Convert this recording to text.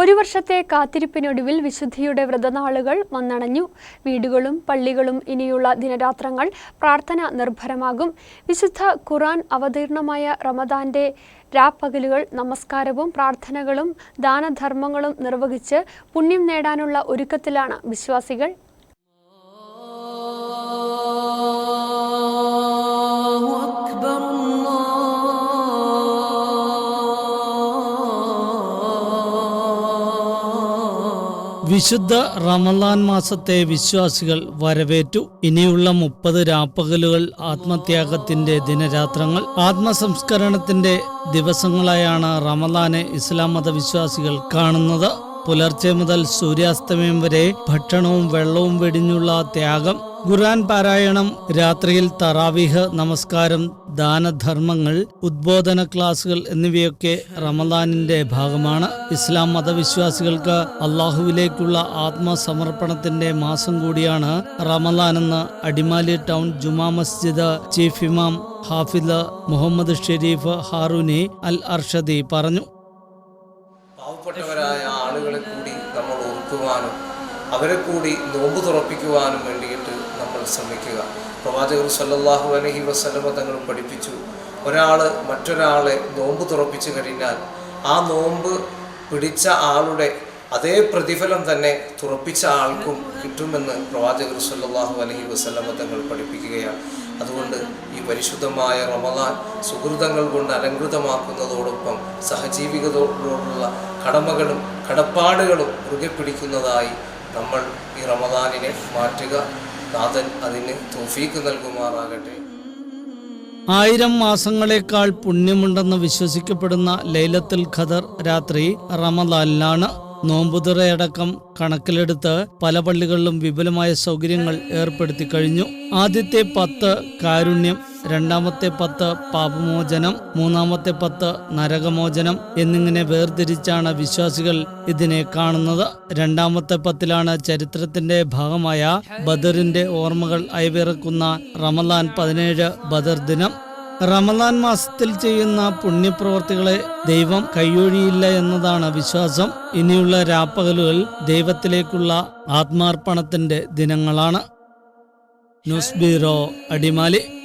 ഒരു വർഷത്തെ കാത്തിരിപ്പിനൊടുവിൽ വിശുദ്ധിയുടെ വ്രതനാളുകൾ വന്നണഞ്ഞു. വീടുകളും പള്ളികളും ഇനിയുള്ള ദിനരാത്രങ്ങൾ പ്രാർത്ഥന നിർഭരമാകും. വിശുദ്ധ ഖുറാൻ അവതീർണമായ റമദാന്റെ രാപ്പകലുകൾ നമസ്കാരവും പ്രാർത്ഥനകളും ദാനധർമ്മങ്ങളും നിർവഹിച്ച് പുണ്യം നേടാനുള്ള ഒരുക്കത്തിലാണ് വിശ്വാസികൾ. വിശുദ്ധ റമദാൻ മാസത്തെ വിശ്വാസികൾ വരവേറ്റു. ഇനിയുള്ള മുപ്പത് രാപ്പകലുകൾ ആത്മത്യാഗത്തിന്റെ ദിനരാത്രങ്ങൾ ആത്മസംസ്കരണത്തിന്റെ ദിവസങ്ങളായാണ് റമദാനെ ഇസ്ലാം മത വിശ്വാസികൾ കാണുന്നത്. പുലർച്ചെ മുതൽ സൂര്യാസ്തമയം വരെ ഭക്ഷണവും വെള്ളവും വെടിഞ്ഞുള്ള ത്യാഗം. ഖുർആൻ പാരായണം രാത്രിയിൽ തറാവിഹ് നമസ്കാരം ദാനധർമ്മങ്ങൾ ഉദ്ബോധന ക്ലാസുകൾ എന്നിവയൊക്കെ റമദാനിന്റെ ഭാഗമാണ്. ഇസ്ലാം മതവിശ്വാസികൾക്ക് അള്ളാഹുവിലേക്കുള്ള ആത്മസമർപ്പണത്തിന്റെ മാസം കൂടിയാണ് റമദാൻ എന്ന് അടിമാലി ടൗൺ ജുമാ മസ്ജിദ് ചീഫ് ഇമാം ഹാഫിദ് മുഹമ്മദ് ഷെരീഫ് ഹാറൂനി അൽ അർഷദി പറഞ്ഞു. പാവപ്പെട്ടവരായ ആളുകളെ കൂടി നമ്മൾ ഓർക്കുവാനും അവരെ കൂടി നോമ്പ് തുറപ്പിക്കുവാനും വേണ്ടിയിട്ട് നമ്മൾ ശ്രമിക്കുക. പ്രവാചകർ സല്ലാഹു അലഹി വസല്ലമ തങ്ങൾ പഠിപ്പിച്ചു ഒരാൾ മറ്റൊരാളെ നോമ്പ് തുറപ്പിച്ചു കഴിഞ്ഞാൽ ആ നോമ്പ് പിടിച്ച ആളുടെ അതേ പ്രതിഫലം തന്നെ തുറപ്പിച്ച ആൾക്കും കിട്ടുമെന്ന് പ്രവാചകർ സല്ലാഹു അലഹി വസ്ലമ തങ്ങൾ പഠിപ്പിക്കുകയാണ്. അതുകൊണ്ട് ഈ പരിശുദ്ധമായ റമദാൻ സുഹൃതങ്ങൾ കൊണ്ട് അലങ്കൃതമാക്കുന്നതോടൊപ്പം സഹജീവികളോടുള്ള കടമകളും കടപ്പാടുകളും മുറുകെ പിടിക്കുന്നതായി നമ്മൾ ഈ റമദാനിനെ മാറ്റുക. നാഥൻ അതിന് തോഫീക്ക് നൽകുമാറാകട്ടെ. ആയിരം മാസങ്ങളെക്കാൾ പുണ്യമുണ്ടെന്ന് വിശ്വസിക്കപ്പെടുന്ന ലൈലത്തുൽ ഖദർ രാത്രി റമദാനിലാണ് നോമ്പുതുറയടക്കം കണക്കിലെടുത്ത് പല പള്ളികളിലും വിപുലമായ സൗകര്യങ്ങൾ ഏർപ്പെടുത്തി കഴിഞ്ഞു. ആദ്യത്തെ പത്ത് കാരുണ്യം രണ്ടാമത്തെ പത്ത് പാപമോചനം മൂന്നാമത്തെ പത്ത് നരകമോചനം എന്നിങ്ങനെ വേർതിരിച്ചാണ് വിശ്വാസികൾ ഇതിനെ കാണുന്നത്. രണ്ടാമത്തെ പത്തിലാണ് ചരിത്രത്തിന്റെ ഭാഗമായ ബദറിന്റെ ഓർമ്മകൾ അയവിറക്കുന്ന റമലാൻ പതിനേഴ് ബദർ ദിനം. റമലാൻ മാസത്തിൽ ചെയ്യുന്ന പുണ്യപ്രവർത്തികളെ ദൈവം കൈയൊഴിയില്ല എന്നതാണ് വിശ്വാസം. ഇനിയുള്ള രാപ്പകലുകൾ ദൈവത്തിലേക്കുള്ള ആത്മാർപ്പണത്തിന്റെ ദിനങ്ങളാണ്. News bureau Adimali.